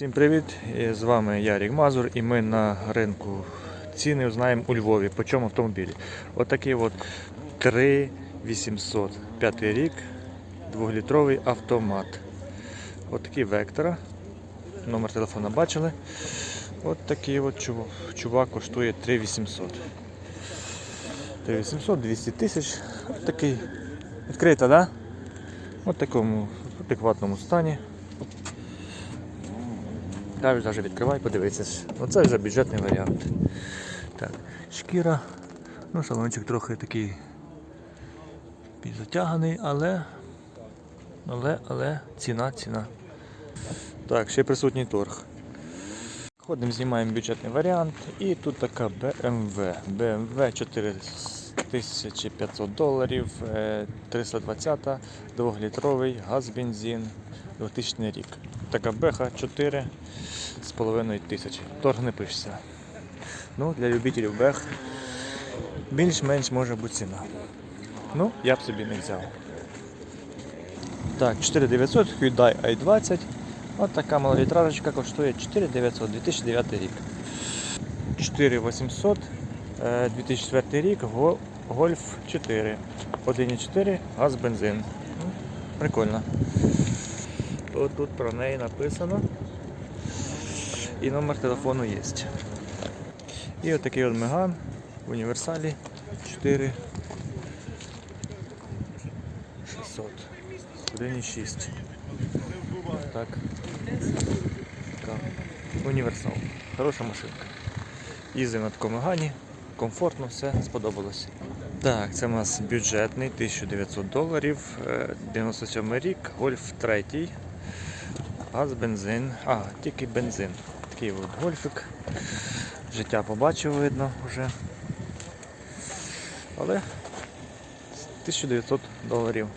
Всім привіт! З вами Ярік Мазур і ми на ринку ціни знаємо у Львові. По чому автомобілі? Отакий от 3800 п'ятий рік, 2-літровий автомат. Отакий Вектора. Номер телефона бачили. От такий от чувак, чувак коштує 3800. 3800, 200 тисяч. От такий. Відкрита, да? От такому адекватному стані. Навіть навіть відкривай, подивися. Оце вже бюджетний варіант. Так, шкіра. Ну, салончик трохи такий підзатяганий, але. Але, але ціна, ціна. Так, ще присутній торг. Ходимо, знімаємо бюджетний варіант. І тут така BMW. BMW 4500 доларів, е, 320, 2-літровий, газ, бензин, 2000 рік. Така беха 4 з половиною тисячі. Торг не пишеться. Ну, для любителів бех більш-менш може бути ціна. Ну, я б собі не взяв. Так, 4900 Hyundai i20. От така малолітражечка коштує 4900 2009 рік. 4800 е, 2004 рік Golf 4. 1,4 газ бензин. Ну, Прикольно. От тут про неї написано. І номер телефону є. І отакий от Меган в універсалі 4 600. 1,6. Так. Універсал. Хороша машинка. Їздив на такому Мегані. Комфортно, все сподобалось. Так, це у нас бюджетний 1900 доларів, е, 97 рік, Гольф 3. Газ, бензин. А, тільки бензин. Такий от гольфик. Життя побачив, видно вже. Але 1900 доларів.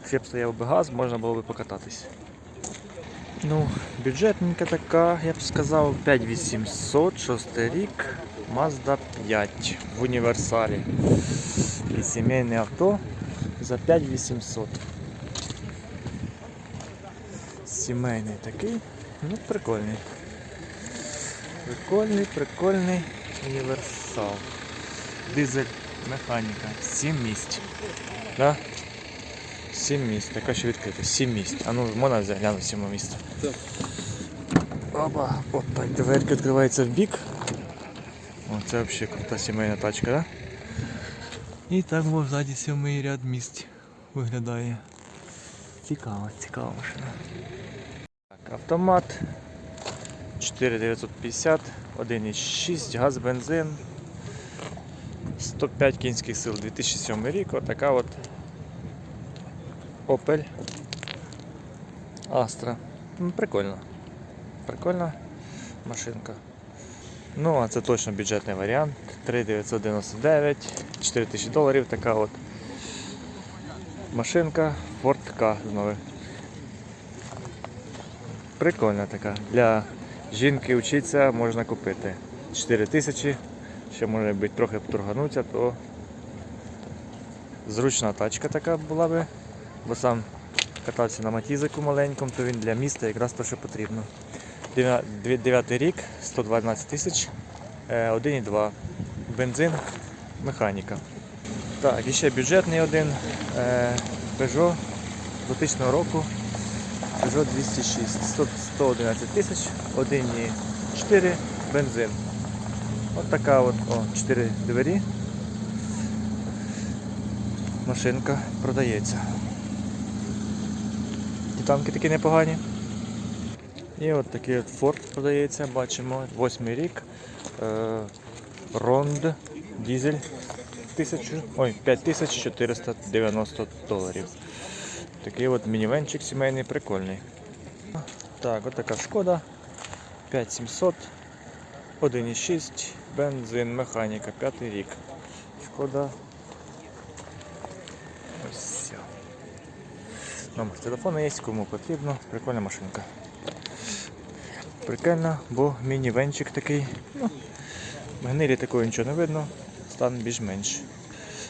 Якщо б стояв би газ, можна було б покататись. Ну, бюджетненька така, я б сказав, 5800, 6 рік, Mazda 5 в універсалі. І сімейне авто за 5800. Сімейний такий, ну прикольний. Прикольний, прикольний універсал. Дизель механіка. 7 місць. Да? 7 місць. Така ще відкрита. 7 місць. А ну можна заглянути 7 місць. Опа, опа, дверка відкривається в бік. О, це взагалі крута сімейна тачка, да? І так во ззаді сьомий ряд місць виглядає. Цікава, цікава машина. Автомат 4950, 1,6, газ, бензин, 105 кінських сил, 2007 рік, отака от Opel Astra. Ну, Прикольно. Прикольна машинка. Ну, а це точно бюджетний варіант. 3999, 4000 доларів, така от машинка Ford K знову. Прикольна така. Для жінки вчиться можна купити. 4000, ще може бути трохи торгануться, то зручна тачка така була би, бо сам катався на матізику маленькому, то він для міста якраз те, що потрібно. 9 рік, 112 тисяч, е, 1,2. Бензин, механіка. Так, і ще бюджетний один е, Peugeot 2000 року. Peugeot 206, 111 тисяч, 1,4 бензин. От така от, о, 4 двері. Машинка продається. Титанки такі непогані. І от такий от Ford продається, бачимо, 8 рік. Ронд, дізель 1000, ой, 5490 доларів. Такий от мінівенчик сімейний, прикольний. Так, от така шкода. 5700, 1,6, бензин, механіка, 5 рік. Шкода. Ось. все. Номер телефону є, кому потрібно. Прикольна машинка. Прикольно, бо мінівенчик такий. Ну, в гнилі такого нічого не видно, стан більш-менш.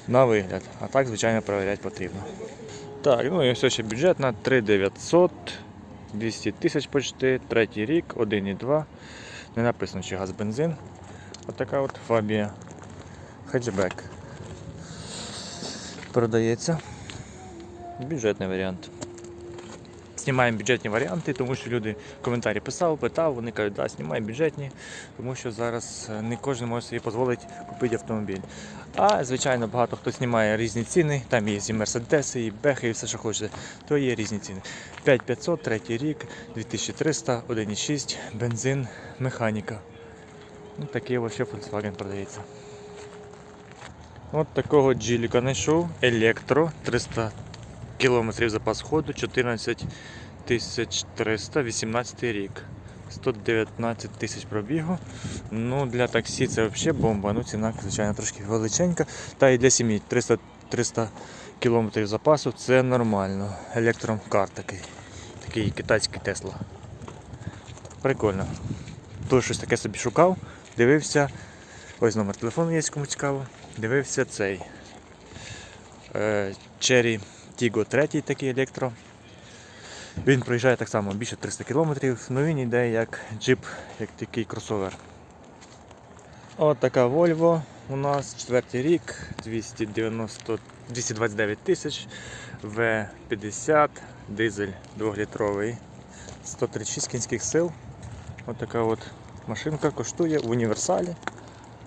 На вигляд. А так, звичайно, перевіряти потрібно. Так, ну і все ще бюджетна 3900. 200 тисяч почти, третій рік, 1,2. Не написано, чи газ бензин. Отака от фабія. Хеджбек. Продається. Бюджетний варіант. Знімаємо бюджетні варіанти, тому що люди коментарі писав, питав, вони кажуть, да, знімаємо бюджетні, тому що зараз е, не кожен може собі дозволити купити автомобіль. А звичайно, багато хто знімає різні ціни, там є і мерседеси, і бехи, і все, що хочете, то є різні ціни. 5500, третій рік, 2300, 1,6, бензин, механіка. Ну, такий ось ще Volkswagen продається. От такого джиліка знайшов, електро, 300 кілометрів запас ходу, 14 300, 18 рік. 119 тисяч пробігу. Ну, для таксі це взагалі бомба. Ну, ціна, звичайно, трошки величенька. Та і для сім'ї 300, 300 кілометрів запасу це нормально. Електромкар такий. Такий китайський Тесла. Прикольно. То щось таке собі шукав, дивився. Ось номер телефону є, кому цікаво. Дивився цей. Е, Tiggo 3 такий електро. Він проїжджає так само більше 300 км, але він йде як джип, як такий кросовер. От така Volvo у нас четвертий рік, 290, 229 тисяч, V50, дизель 2-літровий, 136 кінських сил. От така от машинка коштує в універсалі.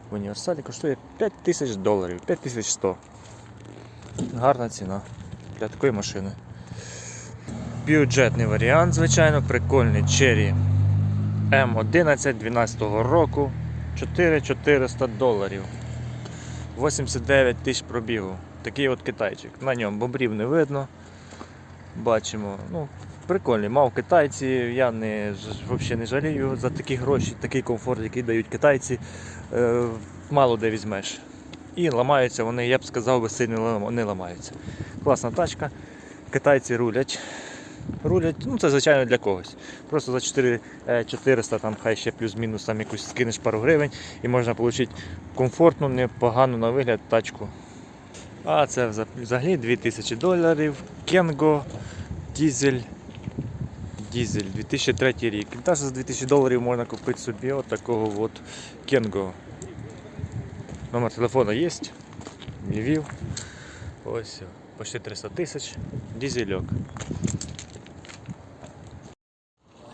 В універсалі коштує 5 тисяч доларів, 5100. Гарна ціна для такої машини. Бюджетний варіант, звичайно, прикольний Cherry M11 12 року 4400 доларів. 89 тисяч пробігу. Такий от китайчик. На ньому бобрів не видно. Бачимо. Ну, прикольний. Мав китайці, я не, взагалі не жалію за такі гроші, такий комфорт, який дають китайці. Е, мало де візьмеш. І ламаються вони, я б сказав, би сильно не ламаються. Класна тачка. Китайці рулять. Рулять, ну це звичайно для когось. Просто за 4, е, 400, там хай ще плюс-мінус там якусь скинеш пару гривень і можна отримати комфортну, непогану на вигляд тачку. А це взагалі 2000 доларів. Кенго, дізель. Дізель 2003 рік. Навіть за 2000 доларів можна купити собі от такого от Кенго. Номер телефону є. Львів. Ось, почти 300 тисяч. Дізельок.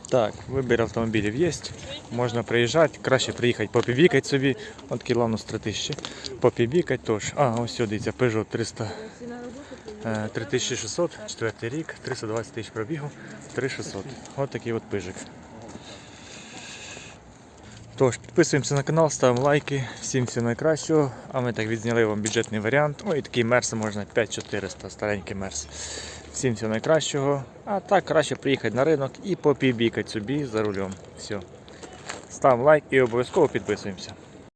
Так, вибір автомобілів є. Можна приїжджати, краще приїхати попібікати собі. От кілонус 3000. Попібікати тож. А, ось сюди дивіться, Peugeot 300. е, 3600, 4 рік, 320 тисяч пробігу, 3600. От такий от пижик. Тож, підписуємося на канал, ставимо лайки. Всім всього найкращого. А ми так відзняли вам бюджетний варіант. Ой, такий мерс можна 5400, старенький мерс. Всім всього найкращого. А так краще приїхати на ринок і попібікати собі за рулем. Все. Ставимо лайк і обов'язково підписуємося.